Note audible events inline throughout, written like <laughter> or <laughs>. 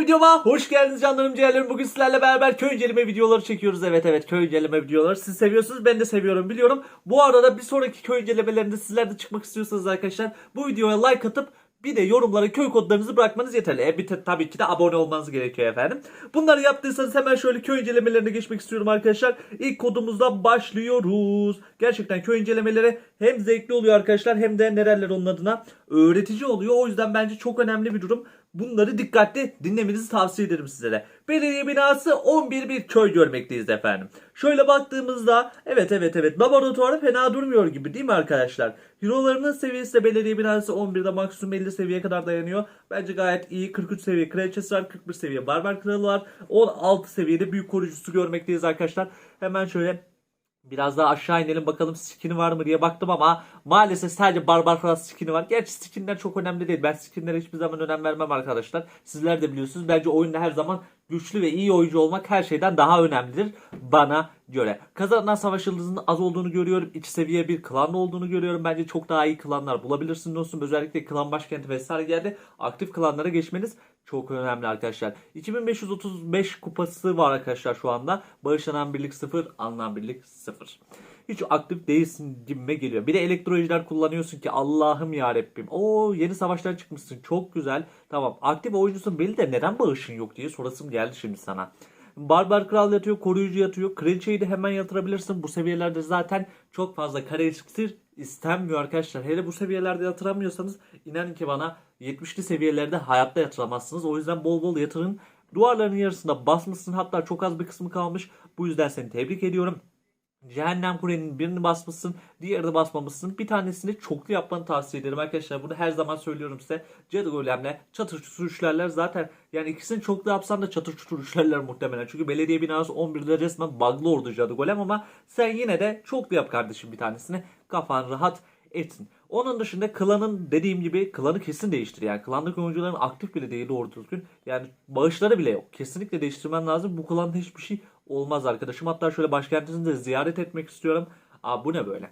Videoma hoş geldiniz canlarım ciğerlerim. Bugün sizlerle beraber köy inceleme videoları çekiyoruz. Evet evet köy inceleme videoları. Siz seviyorsunuz ben de seviyorum biliyorum. Bu arada bir sonraki köy incelemelerinde sizler de çıkmak istiyorsanız arkadaşlar bu videoya like atıp bir de yorumlara köy kodlarınızı bırakmanız yeterli. E bir tabii ki de abone olmanız gerekiyor efendim. Bunları yaptıysanız hemen şöyle köy incelemelerine geçmek istiyorum arkadaşlar. İlk kodumuzdan başlıyoruz. Gerçekten köy incelemeleri hem zevkli oluyor arkadaşlar hem de nereler onun adına öğretici oluyor. O yüzden bence çok önemli bir durum. Bunları dikkatli dinlemenizi tavsiye ederim sizlere. Belediye binası 11 bir köy görmekteyiz efendim. Şöyle baktığımızda evet evet evet laboratuvarı fena durmuyor gibi değil mi arkadaşlar? Hero'larının seviyesi de belediye binası 11'de maksimum 50 seviyeye kadar dayanıyor. Bence gayet iyi. 43 seviye kraliçesi var. 41 seviye barbar kralı var. 16 seviyede büyük koruyucusu görmekteyiz arkadaşlar. Hemen şöyle Biraz daha aşağı inelim bakalım skin'i var mı diye baktım ama maalesef sadece Barbar Kral skin'i var. Gerçi skinler çok önemli değil. Ben skinlere hiçbir zaman önem vermem arkadaşlar. Sizler de biliyorsunuz. Bence oyunda her zaman güçlü ve iyi oyuncu olmak her şeyden daha önemlidir bana göre. Kazanan savaş yıldızının az olduğunu görüyorum. İç seviye bir klan olduğunu görüyorum. Bence çok daha iyi klanlar bulabilirsiniz dostum. Özellikle klan başkenti vesaire yerde aktif klanlara geçmeniz çok önemli arkadaşlar. 2535 kupası var arkadaşlar şu anda. Bağışlanan birlik 0, alınan birlik 0. Hiç aktif değilsin gibime geliyor. Bir de elektrolojiler kullanıyorsun ki Allah'ım ya Rabbim. Oo yeni savaşlar çıkmışsın. Çok güzel. Tamam. Aktif oyuncusun belli de neden bağışın yok diye sorasım geldi şimdi sana. Barbar Kral yatıyor, koruyucu yatıyor. Kraliçeyi de hemen yatırabilirsin. Bu seviyelerde zaten çok fazla kare iksir istenmiyor arkadaşlar. Hele bu seviyelerde yatıramıyorsanız inanın ki bana 70'li seviyelerde hayatta yatıramazsınız. O yüzden bol bol yatırın. Duvarların yarısında basmışsın. Hatta çok az bir kısmı kalmış. Bu yüzden seni tebrik ediyorum. Cehennem kulenin birini basmışsın, diğerini basmamışsın. Bir tanesini çoklu yapmanı tavsiye ederim arkadaşlar. Bunu her zaman söylüyorum size. Cadı golemle çatır çutur üçlerler zaten yani ikisini çoklu yapsan da çatır çutur üçlerler muhtemelen. Çünkü belediye binası 11'de resmen bug'lı ordu cadı golem ama sen yine de çoklu yap kardeşim bir tanesini. Kafan rahat etsin. Onun dışında klanın dediğim gibi klanı kesin değiştir. Yani klandaki oyuncuların aktif bile değil doğru düzgün. Yani bağışları bile yok. Kesinlikle değiştirmen lazım. Bu klanda hiçbir şey olmaz arkadaşım. Hatta şöyle başkentinizi de ziyaret etmek istiyorum. Aa bu ne böyle?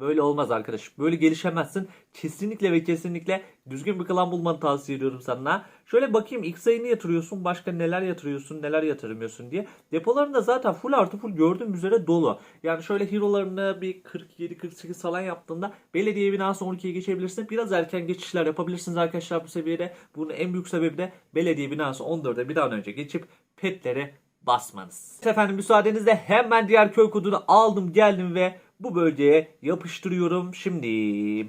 Böyle olmaz arkadaş. Böyle gelişemezsin. Kesinlikle ve kesinlikle düzgün bir klan bulmanı tavsiye ediyorum sana. Şöyle bakayım ilk sayını yatırıyorsun. Başka neler yatırıyorsun neler yatırmıyorsun diye. Depolarında zaten full artı full gördüğüm üzere dolu. Yani şöyle hero'larını bir 47-48 falan yaptığında belediye binası 12'ye geçebilirsin. Biraz erken geçişler yapabilirsiniz arkadaşlar bu seviyede. Bunun en büyük sebebi de belediye binası 14'e bir an önce geçip petlere basmanız. Efendim müsaadenizle hemen diğer köy kodunu aldım geldim ve bu bölgeye yapıştırıyorum. Şimdi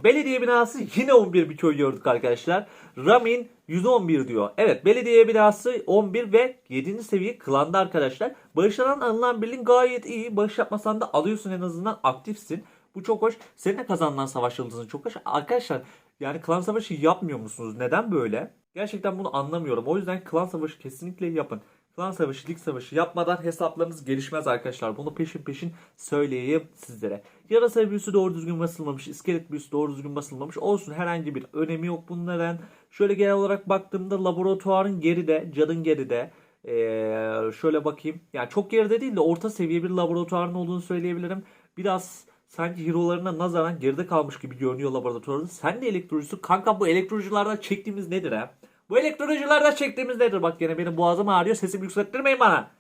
belediye binası yine 11 bir köy gördük arkadaşlar. Ramin 111 diyor. Evet belediye binası 11 ve 7. seviye klanda arkadaşlar. Bağışlanan alınan birliğin gayet iyi. Bağış yapmasan da alıyorsun en azından aktifsin. Bu çok hoş. Senin de kazanılan savaş yıldızın çok hoş. Arkadaşlar yani klan savaşı yapmıyor musunuz? Neden böyle? Gerçekten bunu anlamıyorum. O yüzden klan savaşı kesinlikle yapın. Klan savaşı, lig savaşı yapmadan hesaplarınız gelişmez arkadaşlar. Bunu peşin peşin söyleyeyim sizlere. Yarasa büyüsü doğru düzgün basılmamış, iskelet büyüsü doğru düzgün basılmamış. Olsun herhangi bir önemi yok bunların. Şöyle genel olarak baktığımda laboratuvarın geride, cadın geride. Ee, şöyle bakayım. Yani çok geride değil de orta seviye bir laboratuvarın olduğunu söyleyebilirim. Biraz sanki hero'larına nazaran geride kalmış gibi görünüyor laboratuvarın. Sen de elektrolojisi. Kanka bu elektrolojilerden çektiğimiz nedir ha? Bu elektrolojilerden çektiğimiz nedir? Bak yine benim boğazım ağrıyor. Sesimi yükselttirmeyin bana.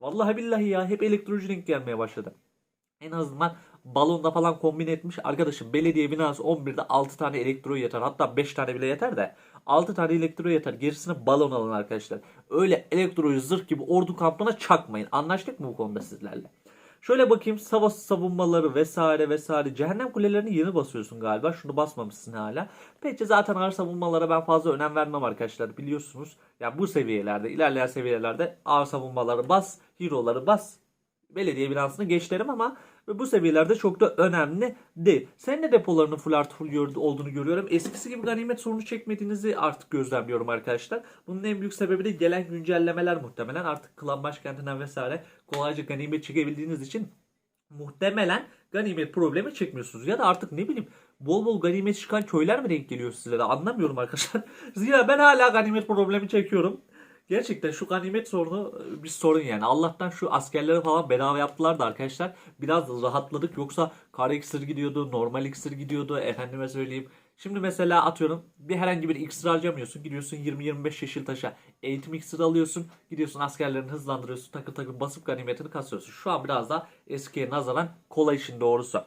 Vallahi billahi ya hep elektroloji denk gelmeye başladı. En azından balonda falan kombin etmiş. Arkadaşım belediye binası 11'de 6 tane elektro yeter. Hatta 5 tane bile yeter de. 6 tane elektro yeter. Gerisini balon alın arkadaşlar. Öyle elektroyu zırh gibi ordu kampına çakmayın. Anlaştık mı bu konuda sizlerle? Şöyle bakayım savaş savunmaları vesaire vesaire. Cehennem kulelerini yeni basıyorsun galiba. Şunu basmamışsın hala. Peki zaten ağır savunmalara ben fazla önem vermem arkadaşlar. Biliyorsunuz. Ya yani bu seviyelerde, ilerleyen seviyelerde ağır savunmaları bas, hero'ları bas. Belediye binasını geç ama bu seviyelerde çok da önemli değil. Senin de depolarının full artı full olduğunu görüyorum. Eskisi gibi ganimet sorunu çekmediğinizi artık gözlemliyorum arkadaşlar. Bunun en büyük sebebi de gelen güncellemeler muhtemelen. Artık klan başkentinden vesaire kolayca ganimet çekebildiğiniz için muhtemelen ganimet problemi çekmiyorsunuz. Ya da artık ne bileyim bol bol ganimet çıkan köyler mi denk geliyor size de anlamıyorum arkadaşlar. <laughs> Zira ben hala ganimet problemi çekiyorum. Gerçekten şu ganimet sorunu e, bir sorun yani. Allah'tan şu askerleri falan bedava yaptılar da arkadaşlar. Biraz rahatladık. Yoksa kara iksir gidiyordu, normal iksir gidiyordu. Efendime söyleyeyim Şimdi mesela atıyorum bir herhangi bir iksir harcamıyorsun. Gidiyorsun 20-25 yeşil taşa eğitim iksiri alıyorsun. Gidiyorsun askerlerini hızlandırıyorsun. Takır takır basıp ganimetini kasıyorsun. Şu an biraz daha eskiye nazaran kolay işin doğrusu.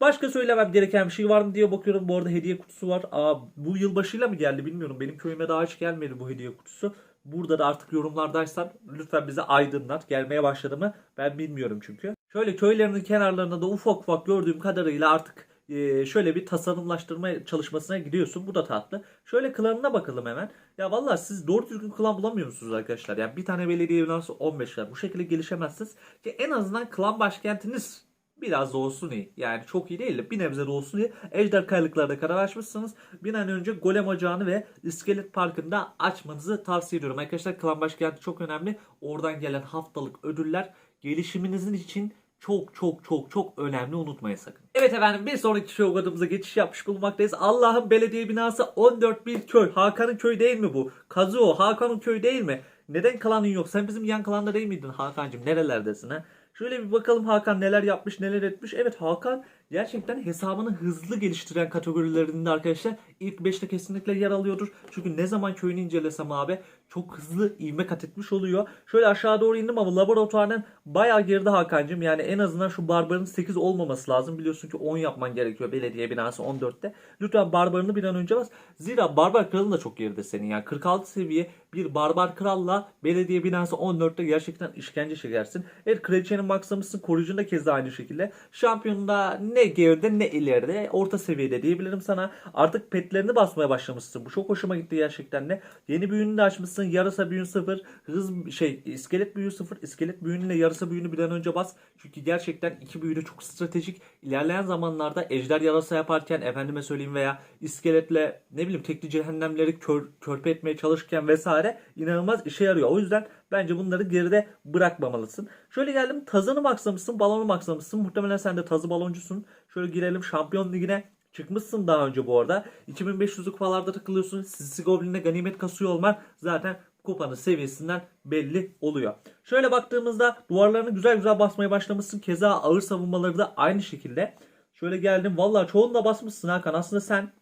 Başka söylemem gereken bir şey var mı diye bakıyorum. Bu arada hediye kutusu var. Aa, bu yılbaşıyla mı geldi bilmiyorum. Benim köyüme daha hiç gelmedi bu hediye kutusu. Burada da artık yorumlardaysan lütfen bize aydınlat. Gelmeye başladı mı ben bilmiyorum çünkü. Şöyle köylerinin kenarlarında da ufak ufak gördüğüm kadarıyla artık e, şöyle bir tasarımlaştırma çalışmasına gidiyorsun. Bu da tatlı. Şöyle klanına bakalım hemen. Ya vallahi siz doğru düzgün klan bulamıyor musunuz arkadaşlar? Yani bir tane belediye binası 15 lira. Bu şekilde gelişemezsiniz. Ki en azından klan başkentiniz biraz da olsun iyi. Yani çok iyi değil de bir nebze de olsun iyi. Ejder kayalıklarda karar açmışsınız. Bir an önce Golem Ocağı'nı ve İskelet Parkı'nda açmanızı tavsiye ediyorum. Arkadaşlar klan başkenti çok önemli. Oradan gelen haftalık ödüller gelişiminizin için çok çok çok çok önemli unutmayın sakın. Evet efendim bir sonraki show kodumuza geçiş yapmış bulunmaktayız. Allah'ın belediye binası 14 bir köy. Hakan'ın köyü değil mi bu? Kazuo Hakan'ın köyü değil mi? Neden klanın yok? Sen bizim yan klanda değil miydin Hakan'cığım? Nerelerdesin ha? Şöyle bir bakalım Hakan neler yapmış neler etmiş. Evet Hakan gerçekten hesabını hızlı geliştiren kategorilerinde arkadaşlar ilk 5'te kesinlikle yer alıyordur. Çünkü ne zaman köyünü incelesem abi çok hızlı ivme kat etmiş oluyor. Şöyle aşağı doğru indim ama laboratuvardan bayağı geride Hakan'cığım. Yani en azından şu barbarın 8 olmaması lazım. Biliyorsun ki 10 yapman gerekiyor belediye binası 14'te. Lütfen barbarını bir an önce bas. Zira barbar kralın da çok geride senin. Yani 46 seviye bir barbar kralla belediye binası 14'te gerçekten işkence çekersin. Evet kraliçenin maksamışsın. Koruyucun da keza aynı şekilde. Şampiyonda ne geride ne ileride. Orta seviyede diyebilirim sana. Artık petlerini basmaya başlamışsın. Bu çok hoşuma gitti gerçekten de. Yeni büyünü de açmışsın. Yarasa büyün 0. Hız şey iskelet büyü 0. İskelet büyünüyle yarasa büyünü bir an önce bas. Çünkü gerçekten iki büyü de çok stratejik. İlerleyen zamanlarda ejder yarasa yaparken efendime söyleyeyim veya iskeletle ne bileyim tekli cehennemleri kör, körpe etmeye çalışırken vesaire inanılmaz işe yarıyor. O yüzden bence bunları geride bırakmamalısın. Şöyle geldim tazını maksamışsın, balonu maksamışsın. Muhtemelen sen de tazı baloncusun. Şöyle girelim şampiyon ligine çıkmışsın daha önce bu arada. 2500'lük kupalarda takılıyorsun. Sisi Goblin'e ganimet kasıyor olman zaten kupanın seviyesinden belli oluyor. Şöyle baktığımızda duvarlarını güzel güzel basmaya başlamışsın. Keza ağır savunmaları da aynı şekilde. Şöyle geldim. Vallahi çoğunu da basmışsın Hakan. Aslında sen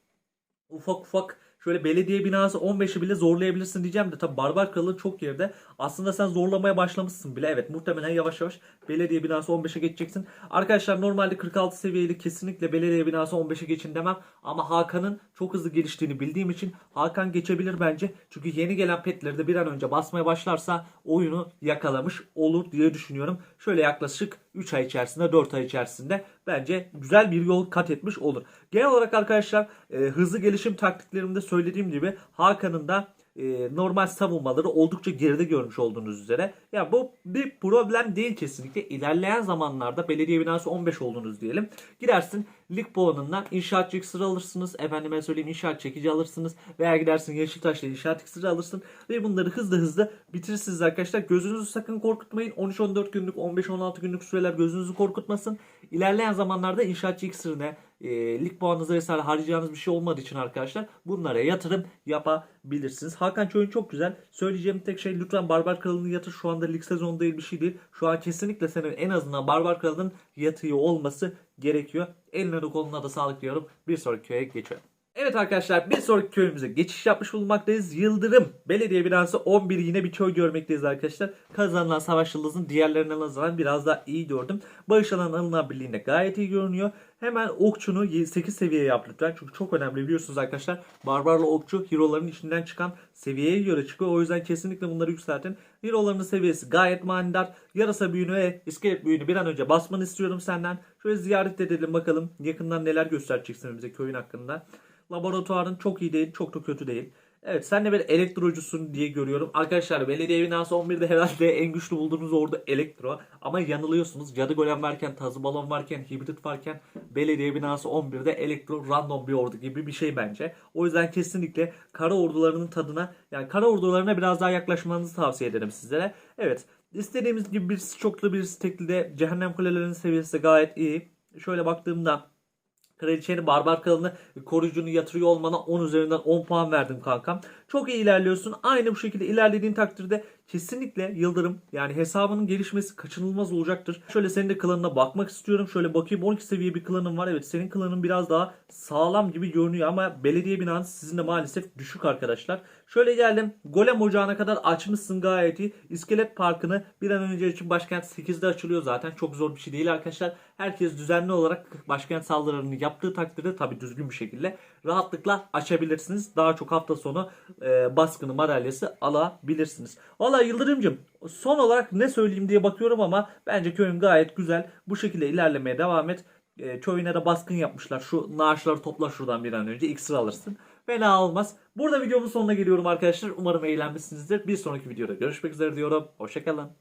ufak ufak şöyle belediye binası 15'i bile zorlayabilirsin diyeceğim de tabi barbar kralın çok geride. Aslında sen zorlamaya başlamışsın bile. Evet muhtemelen yavaş yavaş belediye binası 15'e geçeceksin. Arkadaşlar normalde 46 seviyeli kesinlikle belediye binası 15'e geçin demem. Ama Hakan'ın çok hızlı geliştiğini bildiğim için Hakan geçebilir bence. Çünkü yeni gelen petleri de bir an önce basmaya başlarsa oyunu yakalamış olur diye düşünüyorum. Şöyle yaklaşık 3 ay içerisinde 4 ay içerisinde bence güzel bir yol kat etmiş olur. Genel olarak arkadaşlar e, hızlı gelişim taktiklerimde söylediğim gibi Hakan'ın da e, normal savunmaları oldukça geride görmüş olduğunuz üzere. Ya bu bir problem değil kesinlikle. İlerleyen zamanlarda belediye binası 15 oldunuz diyelim. Gidersin lig puanından inşaatçı iksiri alırsınız. Efendime söyleyeyim inşaat çekici alırsınız. Veya gidersin Yeşiltaş'ta inşaat iksiri alırsın. Ve bunları hızlı hızlı bitirirsiniz arkadaşlar. Gözünüzü sakın korkutmayın. 13-14 günlük 15-16 günlük süreler gözünüzü korkutmasın. İlerleyen zamanlarda inşaatçı iksirine e, lig puanınıza vesaire harcayacağınız bir şey olmadığı için arkadaşlar bunlara yatırım yapabilirsiniz. Hakan Çoyun çok güzel. Söyleyeceğim tek şey lütfen Barbar Kralı'nı yatır. Şu anda lig sezonu değil bir şey değil. Şu an kesinlikle senin en azından Barbar Kralı'nın yatıyor olması gerekiyor. Eline de koluna da sağlık diyorum. Bir sonraki köye geçiyorum. Evet arkadaşlar bir sonraki köyümüze geçiş yapmış bulunmaktayız. Yıldırım Belediye binası 11 yine bir köy görmekteyiz arkadaşlar. Kazanılan savaş yıldızın diğerlerine nazaran biraz daha iyi gördüm. Bağış alan alınan birliğinde gayet iyi görünüyor. Hemen okçunu 8 seviyeye yap lütfen. Çünkü çok önemli biliyorsunuz arkadaşlar. Barbarla okçu hero'ların içinden çıkan seviyeye göre çıkıyor. O yüzden kesinlikle bunları yükseltin. Hero'ların seviyesi gayet manidar. Yarasa büyünü ve iskelet büyünü bir an önce basmanı istiyorum senden. Şöyle ziyaret edelim bakalım. Yakından neler göstereceksin bize köyün hakkında. Laboratuvarın çok iyi değil, çok da kötü değil. Evet sen de bir elektrocusun diye görüyorum. Arkadaşlar belediye binası 11'de herhalde en güçlü bulduğunuz ordu elektro. Ama yanılıyorsunuz. Cadı golem varken, tazı balon varken, hibrit varken belediye binası 11'de elektro random bir ordu gibi bir şey bence. O yüzden kesinlikle kara ordularının tadına yani kara ordularına biraz daha yaklaşmanızı tavsiye ederim sizlere. Evet istediğimiz gibi bir çoklu bir stekli de cehennem kulelerinin seviyesi gayet iyi. Şöyle baktığımda Kraliçenin barbar kralını koruyucunu yatırıyor olmana 10 üzerinden 10 puan verdim kankam. Çok iyi ilerliyorsun. Aynı bu şekilde ilerlediğin takdirde kesinlikle Yıldırım yani hesabının gelişmesi kaçınılmaz olacaktır. Şöyle senin de klanına bakmak istiyorum. Şöyle bakayım 12 seviye bir klanın var. Evet senin klanın biraz daha sağlam gibi görünüyor ama belediye binanız sizin de maalesef düşük arkadaşlar. Şöyle geldim. Golem ocağına kadar açmışsın gayet iyi. İskelet Parkı'nı bir an önce için başkent 8'de açılıyor zaten. Çok zor bir şey değil arkadaşlar. Herkes düzenli olarak başkent saldırılarını yaptığı takdirde tabi düzgün bir şekilde rahatlıkla açabilirsiniz. Daha çok hafta sonu e, baskını madalyası alabilirsiniz. Valla Yıldırımcım son olarak ne söyleyeyim diye bakıyorum ama bence köyün gayet güzel. Bu şekilde ilerlemeye devam et. E, köyüne de baskın yapmışlar. Şu naaşları topla şuradan bir an önce. İksir alırsın. Fena olmaz. Burada videomun sonuna geliyorum arkadaşlar. Umarım eğlenmişsinizdir. Bir sonraki videoda görüşmek üzere diyorum. Hoşçakalın.